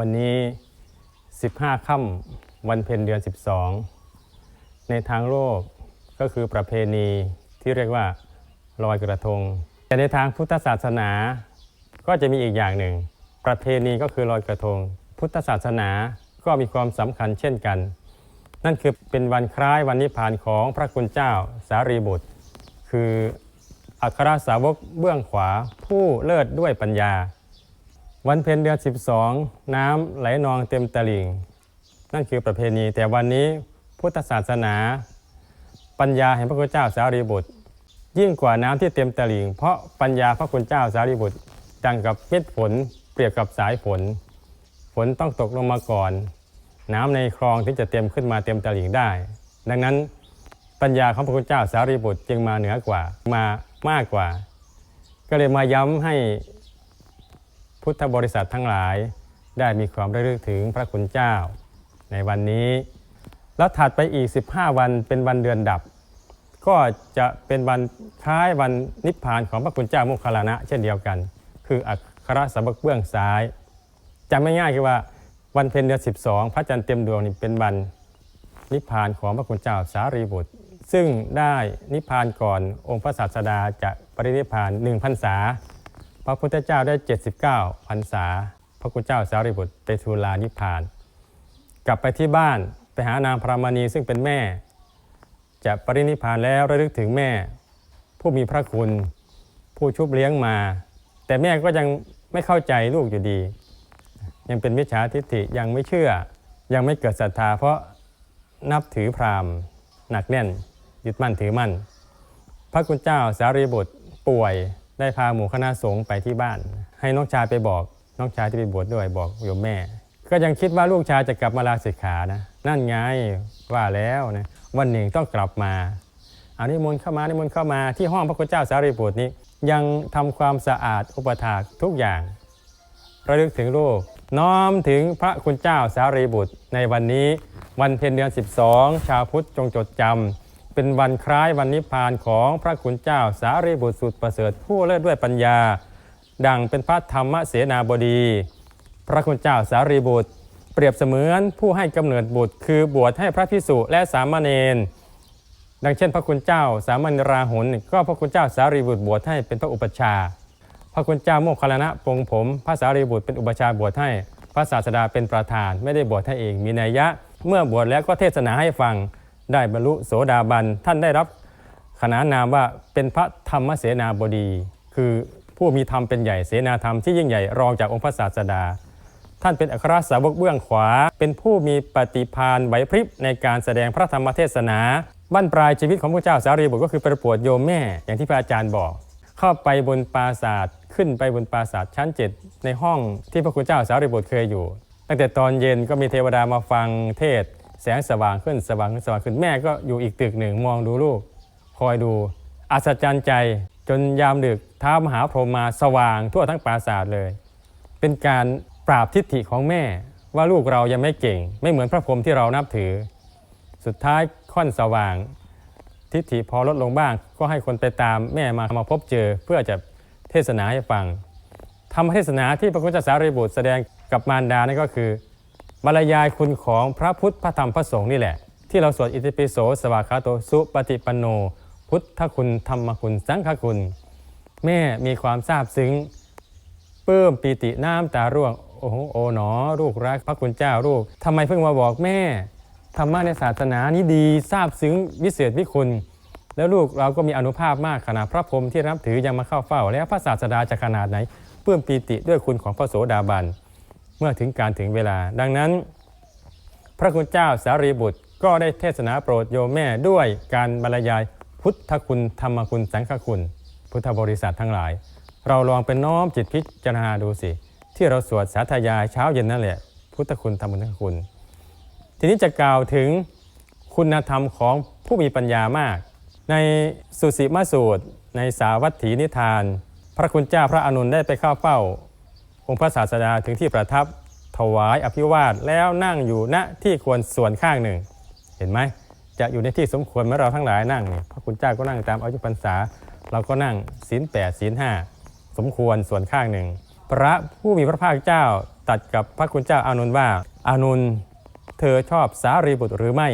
วันนี้ 15 ค่ำวันเพ็ญเดือน 12 ในทางโลกก็คือประเพณีที่เรียกว่าลอยกระทง แต่ในทางพุทธศาสนาก็จะมีอีกอย่างหนึ่ง ประเพณีก็คือลอยกระทง พุทธศาสนาก็มีความสำคัญเช่นกัน นั่นคือเป็นวันคล้ายวันนิพพานของพระคุณเจ้าสารีบุตร คืออัครสาวกเบื้องขวาผู้เลิศด้วยปัญญา วันเพ็ญเดือน 12 น้ำไหลนองเต็มตลิ่ง นั่นคือประเพณี แต่วันนี้พุทธศาสนา ปัญญาแห่งพระคุณเจ้าสารีบุตร ยิ่งกว่าน้ำที่เต็มตลิ่ง เพราะปัญญาพระคุณเจ้าสารีบุตรดังกับเม็ดฝนเปรียบกับสายฝน ฝนต้องตกลงมาก่อน น้ำในคลองถึงจะเต็มขึ้นมาเต็มตลิ่งได้ ดังนั้นปัญญาของพระคุณเจ้าสารีบุตรจึงมาเหนือกว่า มามากกว่า ก็เลยมาย้ำให้ พุทธบริษัททั้งหลาย ได้มีความระลึกถึงพระคุณเจ้า ในวันนี้ แล้วถัดไปอีก 15 วันเป็นวันเดือนดับ ก็จะเป็นวันคล้ายวันนิพพานของพระคุณเจ้ามคคัลานะ เช่นเดียวกัน คืออัครสาวกเบื้องซ้ายจำง่ายๆคือว่าวันเพ็ญเดือน 12 พระจันทร์เต็มดวงนี่เป็นวันนิพพานของพระคุณเจ้าสารีบุตร ซึ่งได้นิพพานก่อนองค์พระศาสดาจะปรินิพพาน1พรรษา พระพุทธเจ้าได้ 79พรรษา พระคุณเจ้าสารีบุตรไปทูลานิพพาน กลับไปที่บ้านไปหานางพรามณีซึ่งเป็นแม่ จะปรินิพพานแล้วระลึกถึงแม่ ผู้มีพระคุณ ผู้ชุบเลี้ยงมา แต่แม่ก็ยังไม่เข้าใจลูกอยู่ดี ยังเป็นมิจฉาทิฏฐิยังไม่เชื่อ ยังไม่เกิดศรัทธา เพราะนับถือพราหมณ์หนักแน่นยึดมั่นถือมั่น พระคุณเจ้าสารีบุตรป่วย ได้พาหมู่คณะสงฆ์ไปที่บ้าน ให้น้องชายไปบอกน้องชายที่ไปบวชด้วยบอกโยมแม่ ก็ยังคิดว่าลูกชายจะกลับมาลาสิกขานะ นั่นไงว่าแล้วนะวันหนึ่งต้องกลับมาเอานิมนต์เข้ามานิมนต์เข้ามาที่ห้องพระคุณเจ้าสารีบุตรนี้ ยังทำความสะอาดอุปถากทุกอย่าง ระลึกถึงลูกน้อมถึงพระคุณเจ้าสารีบุตรในวันนี้วันเพ็ญเดือน 12 ชาวพุทธจงจดจำ เป็นวันคล้ายวันนิพพานของพระคุณเจ้าสารีบุตรสุดประเสริฐผู้เลิศด้วยปัญญา ดังเป็นพระธรรมเสนาบดี พระคุณเจ้าสารีบุตร เปรียบเสมือนผู้ให้กำเนิดบุตร คือบวชให้พระพิสุและสามเณรดังเช่น พระคุณเจ้าสามเณราหุลก็พระคุณเจ้าสารีบุตรบวชให้เป็นพระอุปชา พระคุณเจ้าโมคคัลลานะปงผมพระสารีบุตรเป็นอุปชาบวชให้ พระศาสดาเป็นประธานไม่ได้บวชให้เองมีนัยยะ เมื่อบวชแล้วก็เทศนาให้ฟัง ได้บรรลุโสดาบัน ท่านได้รับขนานนามว่าเป็นพระธรรมเสนาบดี คือผู้มีธรรมเป็นใหญ่เสนาธรรมที่ยิ่งใหญ่รองจากองค์พระศาสดา ท่านเป็นอัครสาวกเบื้องขวา เป็นผู้มีปฏิภาณไหวพริบในการแสดงพระธรรมเทศนาบั้นปลายชีวิตของพระเจ้าสารีบุตรก็คือประปวดโยมแม่อย่างที่พระอาจารย์บอก เข้าไปบนปราสาทขึ้นไปบนปราสาทชั้นเจ็ดในห้องที่พระคุณเจ้าสารีบุตรเคยอยู่ ตั้งแต่ตอนเย็นก็มีเทวดามาฟังเทศ แสงสว่างขึ้นสว่างขึ้นสว่างขึ้นแม่ก็อยู่อีกตึกหนึ่งมองดูลูก คอยดู อัศจรรย์ใจจนยามดึกท้ามหาพรหมมาสว่างทั่วทั้งปราสาทเลย เป็นการปราบทิฏฐิของแม่ว่าลูกเรายังไม่เก่ง ไม่เหมือนพระพรหมที่เรานับถือ สุดท้ายค่อนสว่าง ทิฏฐิพอลดลงบ้าง ก็ให้คนไปตามแม่มามาพบเจอเพื่อจะเทศนาให้ฟังธรรมเทศนาที่พระพุทธสารีบุตรแสดงกับมารดานั่นก็คือ บรรยายคุณของพระพุทธพระธรรมพระสงฆ์นี่แหละ ที่เราสวดอิติปิโสสวากขาโตสุปฏิปันโน พุทธคุณธรรมคุณสังฆคุณ แม่มีความซาบซึ้งปลื้มปีติน้ำตาร่วง โอ้โหโอ๋หนอ ลูกรักพระคุณเจ้าลูกทำไมเพิ่งมาบอกแม่ธรรมะในศาสนานี้ดีซาบซึ้งวิเศษวิคุณ แล้วลูกเราก็มีอนุภาพมากขนาดพระพรหมที่นับถือยังมาเข้าเฝ้า แล้วพระศาสดาจะขนาดไหนปลื้มปีติด้วยคุณของพระโสดาบัน เมื่อถึงการถึงเวลา ดังนั้น พระคุณเจ้าสารีบุตรก็ได้เทศนาโปรดโยมแม่ด้วยการบรรยายพุทธคุณธรรมคุณสังฆคุณ พุทธบริษัททั้งหลาย เราลองเป็นน้อมจิตพิจารณาดูสิ ที่เราสวดสาธยายเช้าเย็นนั่นแหละ พุทธคุณธรรมคุณสังฆคุณ ทีนี้จะกล่าวถึงคุณธรรมของผู้มีปัญญามาก ในสุสีมาสูตร ในสาวัตถีนิทาน พระคุณเจ้าพระอานนได้ไปเข้าเฝ้า องค์พระศาสดาถึงที่ประทับถวายอภิวาทแล้วนั่งอยู่ณที่ควรส่วนข้างหนึ่ง เห็นไหมจะอยู่ในที่สมควรเมื่อเราทั้งหลายนั่งเนี่ยพระคุณเจ้าก็นั่งตามอายุพรรษา เราก็นั่งศีลแปดศีลห้าสมควรส่วนข้างหนึ่ง พระผู้มีพระภาคเจ้าตัดกับพระคุณเจ้าอานนว่าอานนเธอชอบสารีบุตรหรือไม่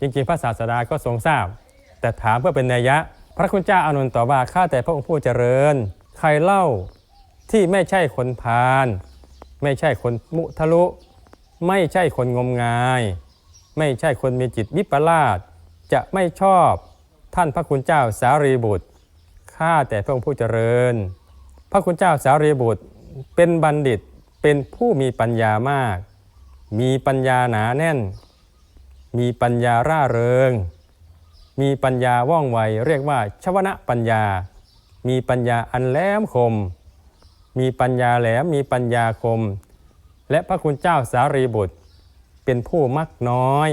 จริงๆ พระศาสดาก็ทรงทราบ แต่ถามเพื่อเป็นนัยยะ พระคุณเจ้าอานนตอบว่าข้าแต่พระองค์ผู้เจริญ ใครเล่า ที่ไม่ใช่คนพาลไม่ใช่คนมุทะลุ ไม่ใช่คนงมงาย ไม่ใช่คนมีจิตวิปลาสจะไม่ชอบท่านพระคุณเจ้าสารีบุตรข้าแต่พระองค์ผู้เจริญ พระคุณเจ้าสารีบุตรเป็นบัณฑิตเป็นผู้มีปัญญามาก มีปัญญาหนาแน่น มีปัญญาร่าเริง มีปัญญาว่องไวเรียกว่าชวนะปัญญา มีปัญญาอันแหลมคม มีปัญญาแหลมมีปัญญาคม และพระคุณเจ้าสารีบุตร เป็นผู้มักน้อย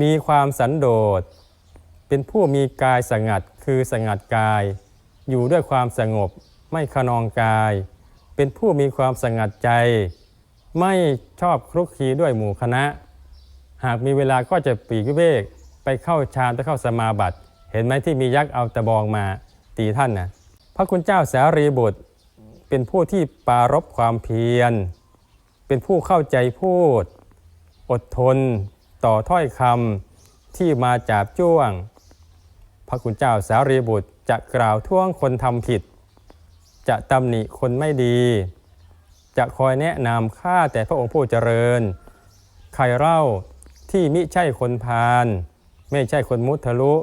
มีความสันโดษ เป็นผู้มีกายสงัดคือสงัดกาย อยู่ด้วยความสงบไม่ขนองกาย เป็นผู้มีความสงัดใจ ไม่ชอบคลุกคลีด้วยหมู่คณะ หากมีเวลาก็จะปีกวิเวกไปเข้าฌานไปเข้าสมาบัติ เห็นไหมที่มียักษ์เอาตะบองมาตีท่านนะพระคุณเจ้าสารีบุตร เป็นผู้ที่ปรารบความเพียร เป็นผู้เข้าใจพูด อดทนต่อถ้อยคำที่มาจากจ้วง พระคุณเจ้าสารีบุตรจะกล่าวท่วงคนทำผิด จะตำหนิคนไม่ดี จะคอยแนะนำข้าแต่พระองค์ผู้เจริญ ใครเล่าที่มิใช่คนพาลไม่ใช่คนมุทะลุ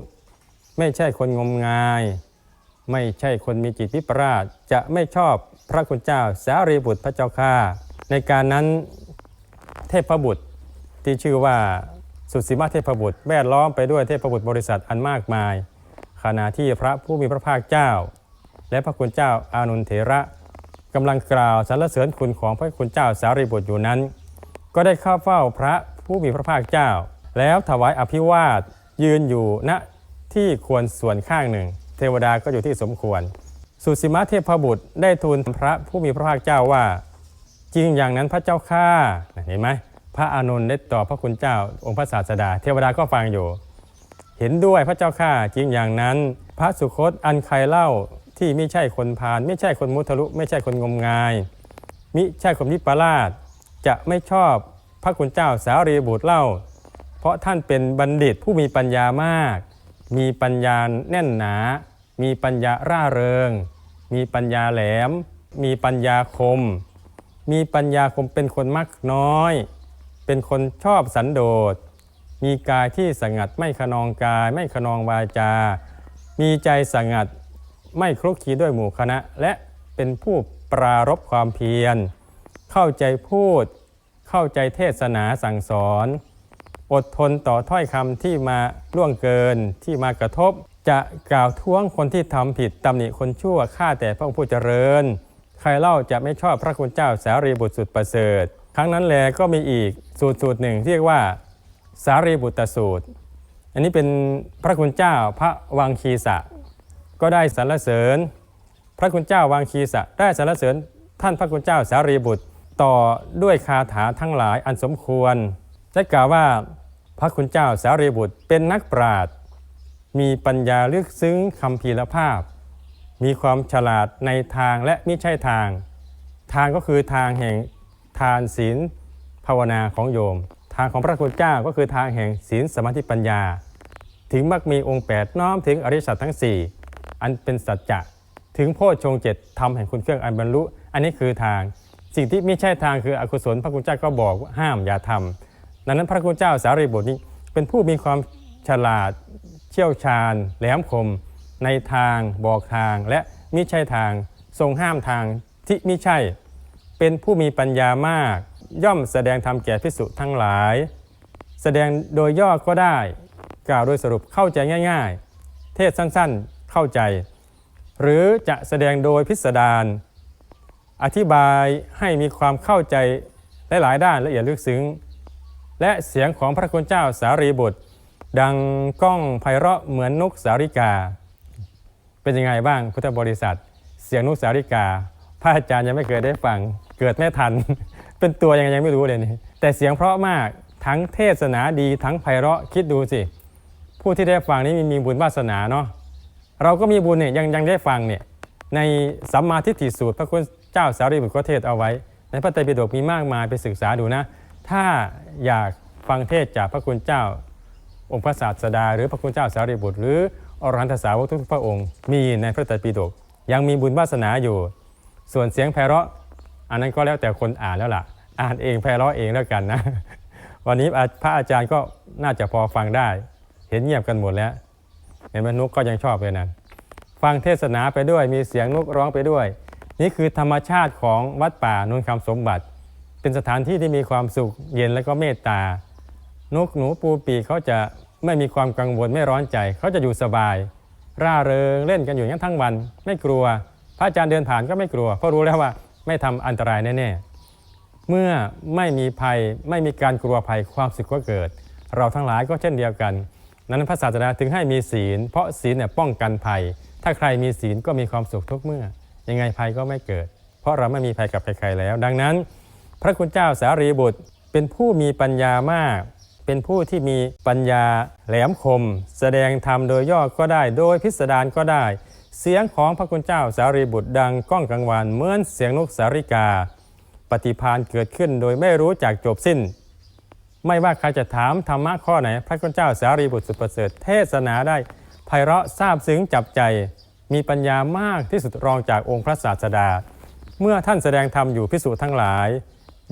ไม่ใช่คนงมงาย ไม่ใช่คนมีจิตวิปราชจะไม่ชอบ พระคุณเจ้าสารีบุตรพระเจ้าข้าในการนั้นเทพบุตรที่ชื่อว่าสุสีมาเทพบุตรแวดล้อมไปด้วยเทพบุตรบริษัทอันมากมาย ขณะที่พระผู้มีพระภาคเจ้า และพระคุณเจ้าอานุนเถระกำลังกล่าวสรรเสริญคุณของพระคุณเจ้าสารีบุตรอยู่นั้น ก็ได้เข้าเฝ้าพระผู้มีพระภาคเจ้า แล้วถวายอภิวาทยืนอยู่ณที่ควรส่วนข้างหนึ่ง เทวดาก็อยู่ที่สมควร สุสีมาเทพบุตรได้ทูลพระผู้มีพระภาคเจ้าว่า จริงอย่างนั้นพระเจ้าข้าเห็นไหมพระอานนท์ได้ตอบพระคุณเจ้า องค์พระศาสดา เทวดาก็ฟังอยู่ เห็นด้วยพระเจ้าข้าจริงอย่างนั้น พระสุคตอันใครเล่าที่ไม่ใช่คนพาลไม่ใช่คนมุทะลุ ไม่ใช่คนงมงาย มิใช่คนวิปลาสจะไม่ชอบพระคุณเจ้าสารีบุตรเล่า เพราะท่านเป็นบัณฑิตผู้มีปัญญามาก มีปัญญาแน่นหนา มีปัญญาร่าเริง มีปัญญาแหลม มีปัญญาคม มีปัญญาคมเป็นคนมักน้อย เป็นคนชอบสันโดษ มีกายที่สงัดไม่ขนองกาย ไม่ขนองวาจา มีใจสงัดไม่คลุกคีด้วยหมู่คณะ และเป็นผู้ปรารบความเพียร เข้าใจพูด เข้าใจเทศนาสั่งสอน อดทนต่อถ้อยคำที่มาล่วงเกินที่มากระทบ จะกล่าวท้วงคนที่ทำผิดตำหนิคนชั่วข้าแต่พระองค์ผู้เจริญ ใครเล่าจะไม่ชอบพระคุณเจ้าสารีบุตรสุดประเสริฐ ครั้งนั้นแลก็มีอีกสูตรสูตรหนึ่งเรียกว่าสารีบุตรสูตร อันนี้เป็นพระคุณเจ้าพระวังคีสะ ก็ได้สรรเสริญ พระคุณเจ้าวังคีสะได้สรรเสริญท่านพระคุณเจ้าสารีบุตรต่อด้วยคาถาทั้งหลายอันสมควรได้กล่าวว่าพระคุณเจ้าสารีบุตรเป็นนักปราชญ์ มีปัญญาลึกซึ้งคำพีรภาพ มีความฉลาดในทางและไม่ใช่ทาง ทางก็คือทางแห่งทานศีลภาวนาของโยม ทางของพระคุณเจ้าก็คือทางแห่งศีลสมาธิปัญญา ถึงมักมีองค์ 8 น้อมถึงอริยสัจทั้ง 4 อันเป็นสัจจะถึงโพชฌงเจ็ดทำแห่งคุณเครื่องอันบรรลุ อันนี้คือทาง สิ่งที่ไม่ใช่ทางคืออกุศลพระคุณเจ้าก็บอกห้ามอย่าทำดังนั้นพระคุณเจ้าสารีบุตรนี้เป็นผู้มีความฉลาด ชี่ยวชาญ แหลมคม ในทางบอกทางและมิใช่ทางทรงห้ามทางที่มิใช่ เป็นผู้มีปัญญามาก ย่อมแสดงธรรมแก่พิสุทั้งหลาย แสดงโดยย่อก็ได้ กล่าวโดยสรุปเข้าใจง่าย ๆ เทศสั้นๆเข้าใจ หรือจะแสดงโดยพิสดารอธิบายให้มีความเข้าใจหลายๆด้านละเอียดลึกซึ้ง และเสียงของพระคุณเจ้าสารีบุตร ดังก้องไพเราะเหมือนนกสาริกา เป็นยังไงบ้างพุทธบริษัท เสียงนกสาริกา พระอาจารย์ยังไม่เคยได้ฟัง เกิดไม่ทัน เป็นตัวยังไงยังไม่รู้เลยนี่แต่เสียงเพราะมากทั้งเทศนาดีทั้งไพเราะคิดดูสิ ผู้ที่ได้ฟังนี้มีมีบุญวาสนาเนาะเราก็มีบุญเนี่ยยังยังได้ฟังเนี่ยในสัมมาทิฏฐิสูตรพระคุณเจ้าสารีบุตรก็เทศเอาไว้ ในพระไตรปิฎกมีมากมายไปศึกษาดูนะ ถ้าอยากฟังเทศจากพระคุณเจ้า องค์พระศาสดา หรือพระคุณเจ้าสารีบุตร หรืออรหันตสาวกทุกพระองค์ มีในพระไตรปิฎกยังมีบุญวาสนาอยู่ ส่วนเสียงไพเราะ อันนั้นก็แล้วแต่คนอ่านแล้วล่ะ อ่านเองไพเราะเองแล้วกันนะ วันนี้พระอาจารย์ก็น่าจะพอฟังได้ เห็นเงียบกันหมดแล้วเห็นไหมนุกก็ยังชอบเลยนะฟังเทศนาไปด้วยมีเสียงนกร้องไปด้วย นี่คือธรรมชาติของวัดป่านนคำสมบัติ เป็นสถานที่ที่มีความสุขเย็นและก็เมตตา นกหนูปูปีเขาจะไม่มีความกังวลไม่ร้อนใจ เขาจะอยู่สบาย ร่าเริงเล่นกันอยู่อย่างนั้นทั้งวัน ไม่กลัว พระอาจารย์เดินผ่านก็ไม่กลัว เพราะรู้แล้วว่าไม่ทำอันตรายแน่ๆเมื่อไม่มีภัยไม่มีการกลัวภัยความสุขก็เกิด เราทั้งหลายก็เช่นเดียวกัน นั้นพระศาสดาถึงให้มีศีล เพราะศีลเนี่ยป้องกันภัย ถ้าใครมีศีลก็มีความสุขทุกเมื่อ ยังไงภัยก็ไม่เกิด เพราะเราไม่มีภัยกับใครๆแล้ว ดังนั้น พระคุณเจ้าสารีบุตรเป็นผู้มีปัญญามาก เป็นผู้ที่มีปัญญาแหลมคม แสดงธรรมโดยย่อก็ได้ โดยพิสดารก็ได้ เสียงของพระคุณเจ้าสารีบุตรดังก้องกังวานเหมือนเสียงนกสาริกา ปฏิพานเกิดขึ้นโดยไม่รู้จักจบสิ้น ไม่ว่าใครจะถามธรรมะข้อไหน พระคุณเจ้าสารีบุตรสุดประเสริฐเทศนาได้ไพเราะทราบซึ้งจับใจ มีปัญญามากที่สุดรองจากองค์พระศาสดา เมื่อท่านแสดงธรรมอยู่พิสูจน์ทั้งหลาย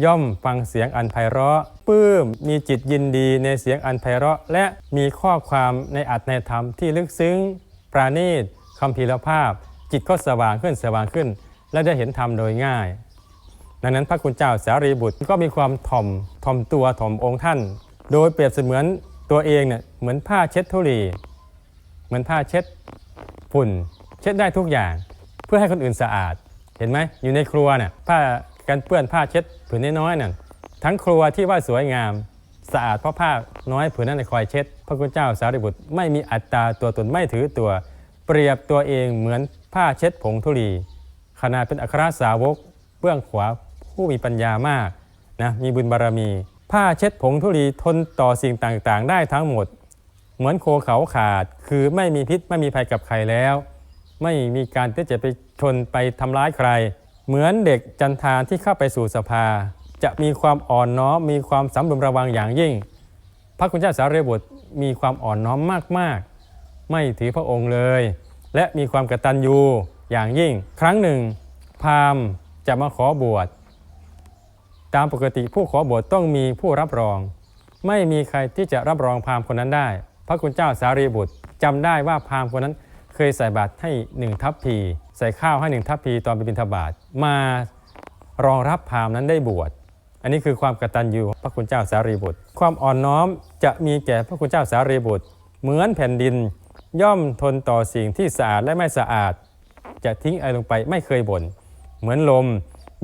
ย่อมฟังเสียงอันไพเราะ ปลื้ม มีจิตยินดีในเสียงอันไพเราะ และมีข้อความในอัตในธรรมที่ลึกซึ้ง ปราณีตคำพีรภาพ จิตก็สว่างขึ้นสว่างขึ้น และได้เห็นธรรมโดยง่าย ดังนั้นพระคุณเจ้าสารีบุตรก็มีความถ่อมถ่อมตัวถ่อมองค์ท่าน โดยเปรียบเสมือนตัวเองเนี่ยเหมือนผ้าเช็ดทุลีเหมือนผ้าเช็ดฝุ่น เช็ดได้ทุกอย่าง เพื่อให้คนอื่นสะอาด เห็นไหมอยู่ในครัวเนี่ยผ้ากันเปื้อนผ้าเช็ดผืนน้อยๆนั่น ทั้งครัวที่ว่าสวยงาม สะอาดเพราะผ้าน้อยผืนนั้นคอยเช็ด พระคุณเจ้าสารีบุตรไม่มีอัตตาตัวตนไม่ถือตัว เปรียบตัวเองเหมือนผ้าเช็ดผงธุลีขนาดเป็นอัครสาวก เบื้องขวาผู้มีปัญญามากนะมีบุญบารมี ผ้าเช็ดผงธุลีทนต่อสิ่งต่างๆ ได้ทั้งหมด เหมือนโคเขาขาดคือไม่มีพิษไม่มีภัยกับใครแล้ว ไม่มีการที่จะไปชนไปทำร้ายใคร เหมือนเด็กจันทานที่เข้าไปสู่สภา จะมีความอ่อนน้อมมีความสำรวมระวังอย่างยิ่ง พระคุณเจ้าสารีบุตรมีความอ่อนน้อมมากๆ ไม่ถือพระองค์เลย และมีความกตัญญูอย่างยิ่ง ครั้งหนึ่ง พราหมณ์จะมาขอบวชตามปกติผู้ขอบวชต้องมีผู้รับรอง ไม่มีใครที่จะรับรองพราหมณ์คนนั้นได้ พระคุณเจ้าสารีบุตรจำได้ว่าพราหมณ์คนนั้นเคยใส่บาตรให้หนึ่งทัพพี ใส่ข้าวให้หนึ่งทัพพีตอนไปบิณฑบาตมารองรับพราหมณ์นั้นได้บวช อันนี้คือความกตัญญูพระคุณเจ้าสารีบุตร ความอ่อนน้อมจะมีแก่พระคุณเจ้าสารีบุตร เหมือนแผ่นดิน ย่อมทนต่อสิ่งที่สะอาดและไม่สะอาด จะทิ้งอะไรลงไปไม่เคยบน่นเหมือนลม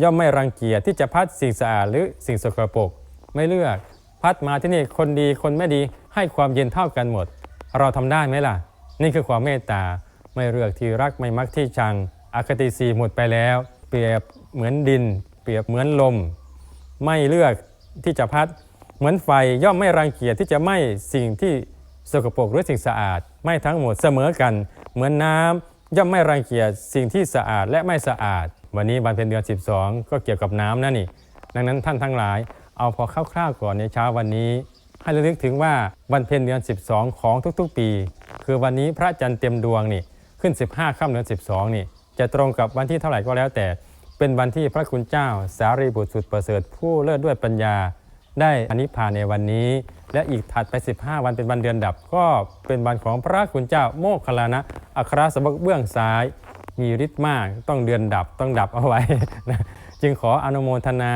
ย่อมไม่รังเกียจที่จะพัดสิ่งสะอาดหรือสิ่งสกปรกไม่เลือกพัดมาที่นี่คนดีคนไม่ดีให้ความเย็นเท่ากันหมด เราทำได้ไหมล่ะ นี่คือความเมตตาไม่เลือกที่รักไม่มักที่ชังอคติสีหมดไปแล้ว เปรียบเหมือนดิน เปรียบเหมือนลม ไม่เลือกที่จะพัด เหมือนไฟย่อมไม่รังเกียจที่จะไหม้สิ่งที่สกปรกหรือสิ่งสะอาดไม่ทั้งหมดเสมอกัน เหมือนน้ำย่อมไม่รังเกียจสิ่งที่สะอาดและไม่สะอาด วันนี้วันเพ็ญเดือน 12 ก็เกี่ยวกับน้ำนะนี่ ดังนั้นท่านทั้งหลาย เอาพอคร่าวๆก่อนในเช้าวันนี้ ให้ระลึกถึงว่าวันเพ็ญเดือน 12 ของทุกๆปี คือวันนี้พระจันทร์เต็มดวงนี่ขึ้น 15ค่ำเดือน 12 นี่ จะตรงกับวันที่เท่าไหร่ก็แล้วแต่ เป็นวันที่พระคุณเจ้าสารีบุตรสุดประเสริฐผู้เลิศด้วยปัญญา ได้อนิพพานในวันนี้ และอีกถัดไป 15 วันเป็นวันเดือนดับ ก็เป็นวันของพระคุณเจ้าโมคคัลลานะอัครสาวกเบื้องซ้าย มีฤทธิ์มากต้องเดือนดับต้องดับเอาไว้ จึงขออนุโมทนา